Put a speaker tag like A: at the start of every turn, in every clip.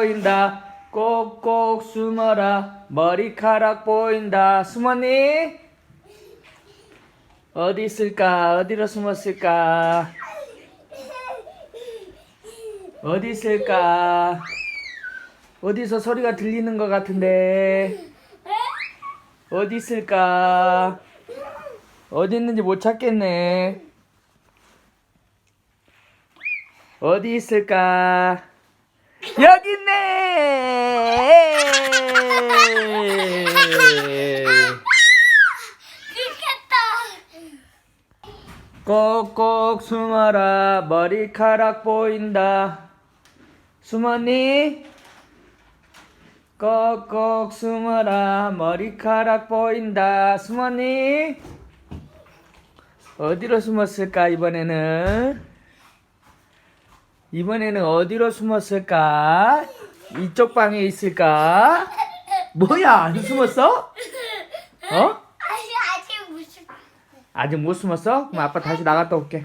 A: 보인다. 꼭꼭 숨어라. 머리카락 보인다. 숨었니? 어디 있을까? 어디로 숨었을까? 어디 있을까? 어디서 소리가 들리는 것 같은데? 어디 있을까? 어디 있는지 못 찾겠네. 어디 있을까 여기 있네. 꼭꼭 숨어라 머리카락 보인다 숨었니? 꼭꼭 숨어라 머리카락 보인다 숨었니? 어디로 숨었을까 이번에는? 이번에는 어디로 숨었을까? 이쪽 방에 있을까? 뭐야 안 숨었어? 어?
B: 아직 아직 무슨
A: 아직 못 숨었어? 그럼 아빠 다시 나갔다 올게.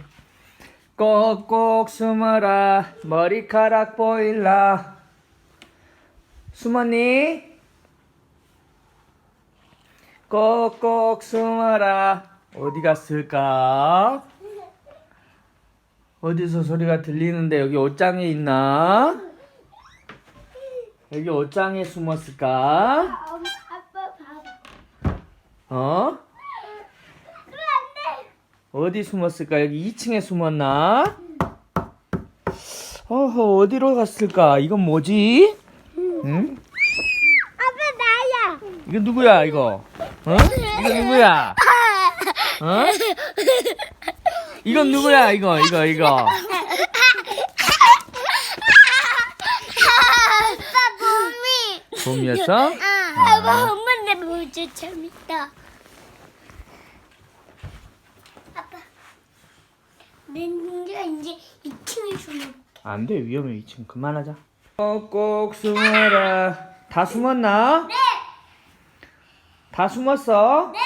A: 꼭꼭 숨어라 머리카락 보일라 숨었니? 꼭꼭 숨어라 어디 갔을까? 어디서 소리가 들리는데 여기 옷장에 있나? 여기 옷장에 숨었을까? 어? 어디 숨었을까? 여기 2층에 숨었나? 어허, 어디로 갔을까? 이건 뭐지? 응?
B: 아빠 나야.
A: 이거 누구야, 이거? 어? 이거 누구야? 어? 이건 누구야, 이거, 이거, 이거?
B: 아빠 몸이.
A: 봄이었어?
B: 아빠 엄마 내 모자 재밌다. 아빠. 내가 이제 2층에 숨어.
A: 안 돼, 위험해. 2층 그만하자. 꼭꼭 숨어라. 다 숨었나?
B: 네.
A: 다 숨었어?
B: 네.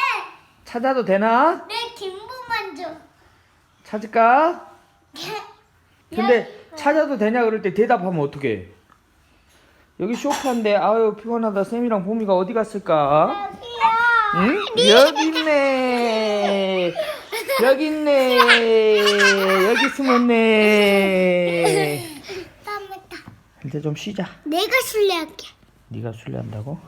A: 찾아도 되나?
B: 내 김부 만져.
A: 찾을까? 근데 찾아도 되냐 그럴 때 대답하면 어떡해? 여기 쇼파인데 아유 피곤하다 쌤이랑 봄이가 어디 갔을까? 응? 여기 있네 여기 있네 여기 숨었네. 이제 좀 쉬자
B: 내가 술래할게.
A: 네가 술래한다고?